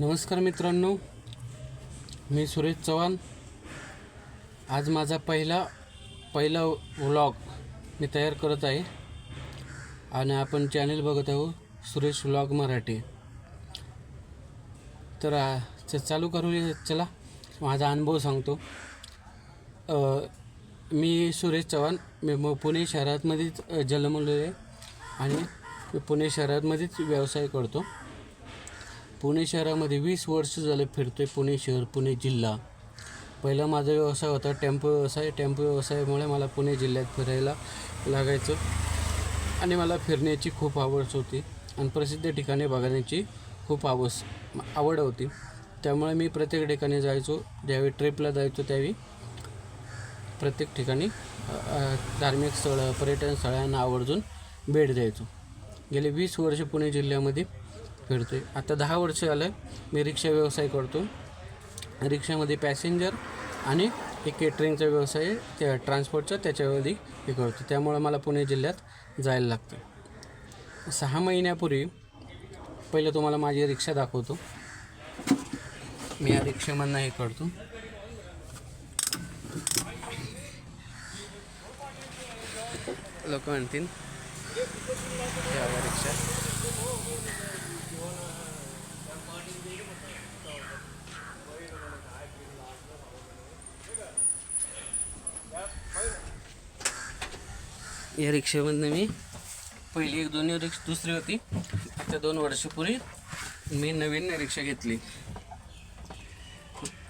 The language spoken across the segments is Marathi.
नमस्कार मित्रांनो मी सुरेश चव्हाण. आज माझा पहिला पहिला व्लॉग मी तयार करत आहे आणि आपण चॅनल बघत आहोत सुरेश व्लॉग मराठी. तर च- चालू करू चला. माझा अनुभव सांगतो. मी सुरेश चव्हाण. मी म- पुणे शहरातमध्येच अ, जन्मलो आहे आणि मी पुणे शहरातमध्येच व्यवसाय करतो. पुणे शहरामध्ये वीस वर्ष झाले फिरतोय पुणे शहर पुणे जिल्हा. पहिला माझा व्यवसाय होता टेम्पो व्यवसाय. टेम्पो व्यवसायामुळे मला पुणे जिल्ह्यात फिरायला लागायचं आणि मला फिरण्याची खूप आवड होती आणि प्रसिद्ध ठिकाणे बघण्याची खूप आवस आवड होती. त्यामुळे मी प्रत्येक ठिकाणी जायचो. ज्यावेळी ट्रिपला जायचो त्यावेळी प्रत्येक ठिकाणी धार्मिक स्थळं पर्यटन स्थळांना आवर्जून भेट द्यायचो. गेले वीस वर्ष पुणे जिल्ह्यामध्ये फिरतो आहे आता दहा वर्ष झालं मी रिक्षा व्यवसाय करतो. रिक्षामध्ये पॅसेंजर आणि एक केटरिंगचा व्यवसाय त्या ट्रान्सपोर्टचा त्याच्यामध्ये हे करतो. त्यामुळं मला पुणे जिल्ह्यात जायला लागतं. सहा महिन्यापूर्वी पहिलं तुम्हाला माझी रिक्षा दाखवतो. मी या रिक्षामधनं हे करतो. लोक म्हणतील रिक्षा. या रिक्षेमधनं मी पहिली एक दोन्ही रिक्षा दुसरी होती. त्या दोन वर्षापूर्वी मी नवीन रिक्षा घेतली.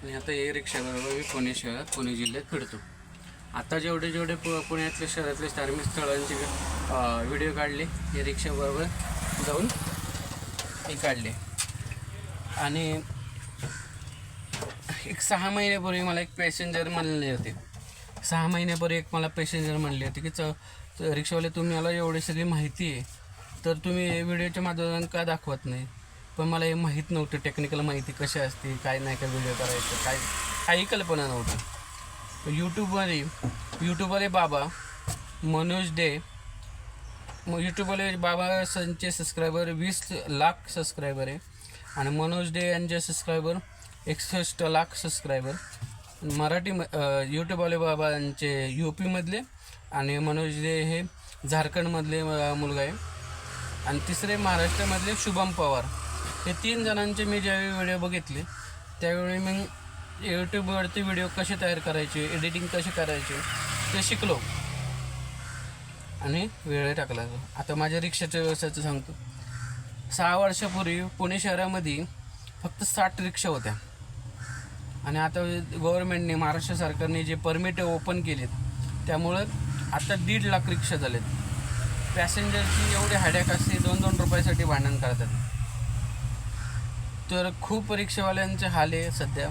आणि आता या रिक्षाबरोबर मी पुणे शहरात पुणे जिल्ह्यात फिरतो. आता जेवढे जेवढे पु पुण्यातले शहरातले धार्मिक स्थळांचे व्हिडिओ काढले या रिक्षाबरोबर जाऊन हे काढले. आणि एक सहा महिन्यापूर्वी मला एक पॅसेंजर म्हणले होते. सहा महिन्यापूर्वी एक मला पॅसेंजर म्हणले होते की च रिक्षावाले तुम्ही मला एवढी सगळी माहिती आहे. तर तुम्ही व्हिडिओच्या माध्यमातून का दाखवत नाही? पण मला हे माहीत नव्हतं. टेक्निकल माहिती कशी असते काय नाही काय व्हिडिओ करायचं काय काही कल्पना नव्हतं. यूट्यूबमध्ये यूट्यूबवाले बाबा मनोज डे मग यूट्यूबवाले बाबा संचे सबस्क्रायबर वीस लाख सबस्क्रायबर आहे. आणि मनोज डे यांचे सबस्क्रायबर एकसष्ट लाख सबस्क्रायबर मराठी म- यूट्यूबवाले बाबा यांचे यू पीमधले आणि मनोज डे हे झारखंडमधले मुलगा आहे. आणि तिसरे महाराष्ट्रामधले शुभम पवार. हे तीन जणांचे मी ज्यावेळी व्हिडिओ बघितले त्यावेळी मी यूट्यूबवरती व्हिडिओ कसे तयार करायचे एडिटिंग कसे करायचे ते शिकलो. आणि वेळ टाकला जातो. आता माझ्या रिक्षाच्या व्यवसायाचं सांगतो. सहा वर्षापूर्वी पुणे शहरामध्ये फक्त साठ रिक्षा होत्या. आणि आता गव्हर्मेंटने महाराष्ट्र सरकारने जे परमिट ओपन केलेत त्यामुळं आता दीड लाख रिक्षा झालेत. पॅसेंजरची एवढी हाड्याक असते दोन दोन रुपयासाठी भांडण करतात. तर खूप रिक्षावाल्यांचे हाल आहे सध्या.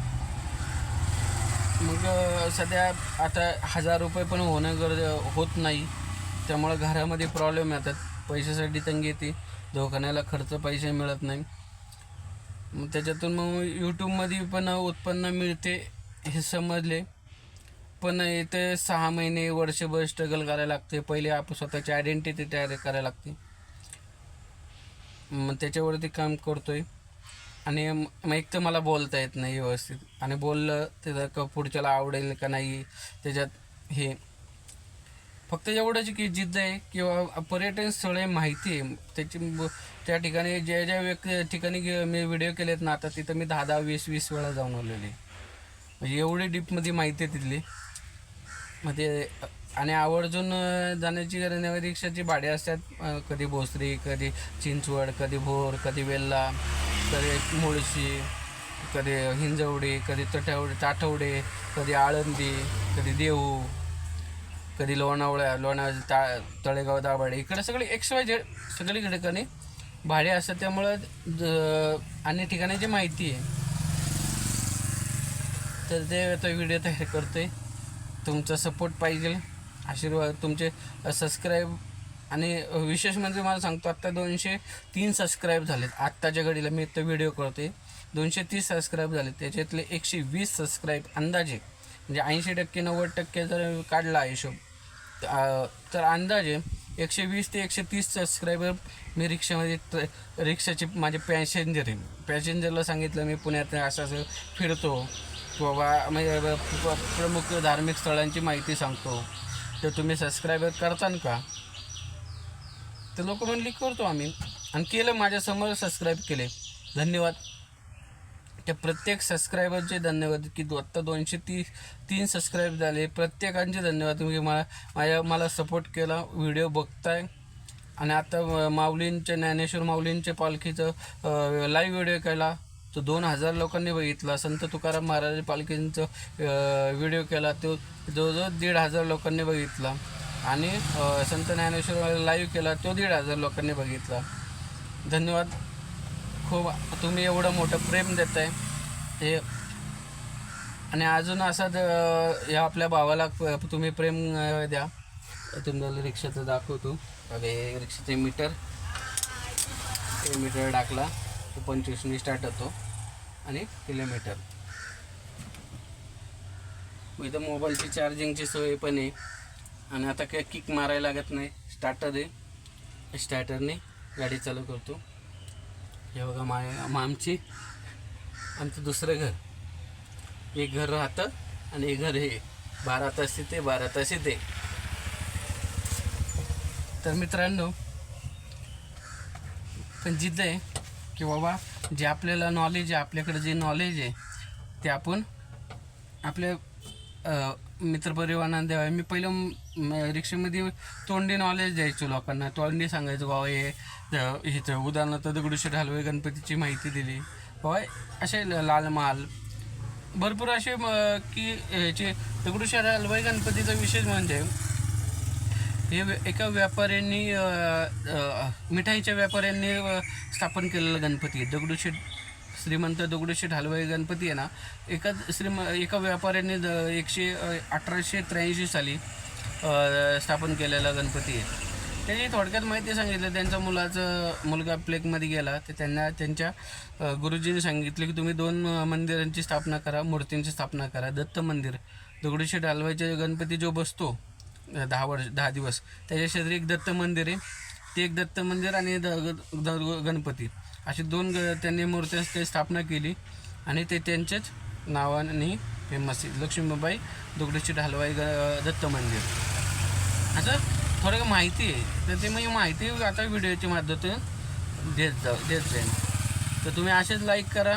मग सध्या आता हजार रुपये पण होणं गरज होत नाही. त्यामुळं घरामध्ये प्रॉब्लेम येतात. पैशासाठी तंगी येते. दवाखान्याला खर्च पैसे मिळत नाही. मग त्याच्यातून मग यूट्यूबमध्ये पण उत्पन्न मिळते हे समजले. पण इथे सहा महिने वर्षभर स्ट्रगल करायला लागते. पहिले आपण स्वतःची आयडेंटिटी तयार करायला लागते. मग त्याच्यावरती काम करतो आहे आणि मग एक तर मला बोलता येत नाही व्यवस्थित. आणि बोललं तर का पुढच्याला आवडेल का नाही? त्याच्यात हे फक्त एवढंच की जिद्द आहे किंवा पर्यटन स्थळे माहिती आहे. त्याची त्या ठिकाणी ज्या ज्या व्यक्ती ठिकाणी मी व्हिडिओ केलेत ना आता तिथं मी दहा दहा वीस वीस वेळा जाऊन आलेली म्हणजे एवढी डीपमध्ये माहिती आहे तिथली. मग ते आणि आवर्जून जाण्याची गरज रिक्षाची भाडे असतात. कधी भोसरी कधी चिंचवड कधी भोर कधी वेल्ला कधी मुळशी कधी हिंजवडी कधी तटवडे ताठवडे कधी आळंदी कधी देऊ कधी लोणावळ्या लोणावळा ता तळेगाव दाभाडे इकडे सगळे एक्स वाय झेड सगळी ठिकाणी भाडे असतात. त्यामुळं अनेक आणि ठिकाणाची माहिती आहे तर ते आता व्हिडिओ तयार करतोय. तुमचा सपोर्ट पाहिजे. आशीर्वाद तुमचे सबस्क्राईब आणि विशेष म्हणजे मला सांगतो आत्ता दोनशे तीन सबस्क्राईब झालेत. आत्ताच्या घडीला मी तो व्हिडिओ करतोय. दोनशे तीस सबस्क्राईब झाले त्याच्यातले एकशे वीस सबस्क्राईब अंदाजे म्हणजे ऐंशी टक्के नव्वद टक्के जर काढला हिशोब तर अंदाजे एकशे वीस ते एकशे तीस सबस्क्रायबर मी रिक्षामध्ये ट्र रिक्षाचे माझे पॅसेंजर आहे. पॅसेंजरला सांगितलं मी पुण्यात असं असं फिरतो. किंवा म्हणजे प्रमुख धार्मिक स्थळांची माहिती सांगतो. तर तुम्ही सबस्क्रायबर करतान का? तर लोक म्हणली करतो आम्ही. आणि केलं माझ्यासमोर सबस्क्राईब केले. धन्यवाद. त्या प्रत्येक सबस्क्रायबरचे धन्यवाद की दो- आत्ता दोनशे ती तीन सबस्क्राईब झाले. प्रत्येकांचे धन्यवाद. तुम्ही मला माझ्या मला सपोर्ट केला. व्हिडिओ बघताय. आणि आता माऊलींचे माऊलींच्या ज्ञानेश्वर माऊलींच्या पालखीचं लाईव्ह व्हिडिओ केला. तो दोन हजार लोकांनी बघितला. संत तुकाराम महाराज पालखींचं व्हिडिओ केला. तो जवळजवळ दीड हजार लोकांनी बघितला. आणि संत ज्ञानेश्वर लाईव्ह केला. तो दीड हजार लोकांनी बघितला. धन्यवाद. खूप तुम्ही एवढं मोठं प्रेम देताय. हे आणि अजून असं या आपल्या भावाला तुम्ही प्रेम द्या. तुम्हाला रिक्षाचं दाखवतो. बघा रिक्षाचे मीटर. ते मीटर टाकला. तो पंचवीसनी स्टार्ट होतो. आणि किलोमीटर इथं मोबाईलची चार्जिंगची सोय पण आहे. आणि आता काय किक मारायला लागत नाही. स्टार्टर आहे. स्टार्टरने गाडी चालू करतो. हे बघा माय मा- आमची आमचं दुसरं घर. एक घर राहतं आणि एक घर हे. बारा तास येते बारा तास येते तर मित्रांनो पण जिद्द आहे की बाबा जे आपल्याला नॉलेज आहे आपल्याकडे जे नॉलेज आहे ते आपण आपल्या मित्रपरिवारांना द्यावे. मी पहिलं रिक्षेमध्ये तोंडी नॉलेज द्यायचो लोकांना. तोंडी सांगायचो बाबा हे द- उदाहरणार्थ दगडूशेठ हलवे गणपतीची माहिती दिली. बाबा असे लाल महाल भरपूर असे की ह्याचे दगडूशेठ हलवाई गणपतीचा विशेष म्हणजे हे एका व्यापाऱ्यांनी मिठाईच्या व्यापाऱ्यांनी स्थापन केलेला गणपती आहे. दगडूशेठ श्रीमंत दगडूशेठ हलवाई गणपती आहे ना एका श्रीम एका व्यापाऱ्याने द एकशे अठराशे त्र्याऐंशी साली स्थापन केलेला गणपती आहे. त्यांनी थोडक्यात माहिती सांगितलं त्यांचा मुलाचं मुलगा प्लेगमध्ये गेला तर त्यांना त्यांच्या गुरुजींनी सांगितले की तुम्ही दोन मंदिरांची स्थापना करा मूर्तींची स्थापना करा दत्त मंदिर. दगडूशेठ हलवाईचे गणपती जो बसतो दहा वर्ष दहा दिवस त्याच्या शेजारी एक दत्त मंदिर आहे. ते एक दत्त मंदिर आणि द ग- द- गणपती. अशी दोन ग त्यांनी मूर्त्यांची स्थापना केली. आणि ते त्यांच्याच नावाने फेमस आहे लक्ष्मीबाई दगडूशेठ हलवाई ग दत्त मंदिर. असं थोडं माहिती आहे. तर ते मी माहिती आता व्हिडिओच्या माध्यमातून देत जाऊ देत जाईन. तर तुम्ही असेच लाईक करा.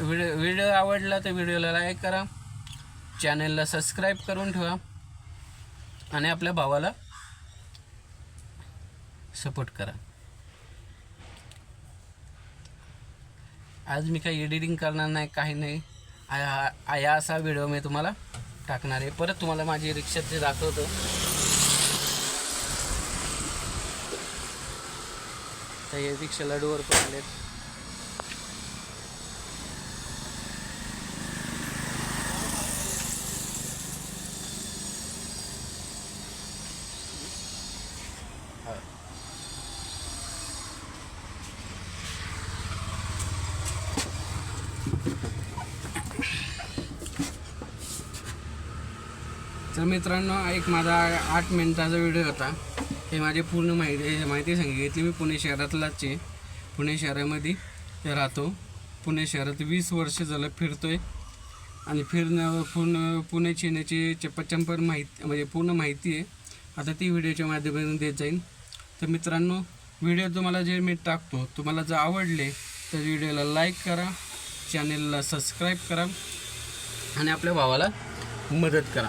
व्हिडिओ व्हिडिओ आवडला तर व्हिडिओला लाईक करा. चॅनलला सबस्क्राईब करून ठेवा. आणि आपल्या भावाला सपोर्ट करा. आज मी काही एडिटिंग करणार नाही काही नाही. आया असा व्हिडिओ मी तुम्हाला टाकणार आहे. परत तुम्हाला माझी रिक्षा ते दाखवतो. तर हे रिक्षा लडूवर पण आलेत. तर मित्रांनो एक माझा आठ मिनिटाचा व्हिडिओ होता. हे माझी पूर्ण माहिती माहिती सांगितली. मी पुणे शहरातलाच आहे. पुणे शहरामध्ये राहतो. पुणे शहरात वीस वर्ष झालं फिरतो आहे आणि फिरणं पूर्ण पुणे येण्याची चप्पचंपर माहिती म्हणजे पूर्ण माहिती आहे. आता ती व्हिडिओच्या माध्यमातून देत जाईन. तर मित्रांनो व्हिडिओ तुम्हाला जे मी टाकतो तुम्हाला जर आवडले तर व्हिडिओला लाईक करा. चॅनेलला सबस्क्राईब करा. आणि आपल्या भावाला मदत करा.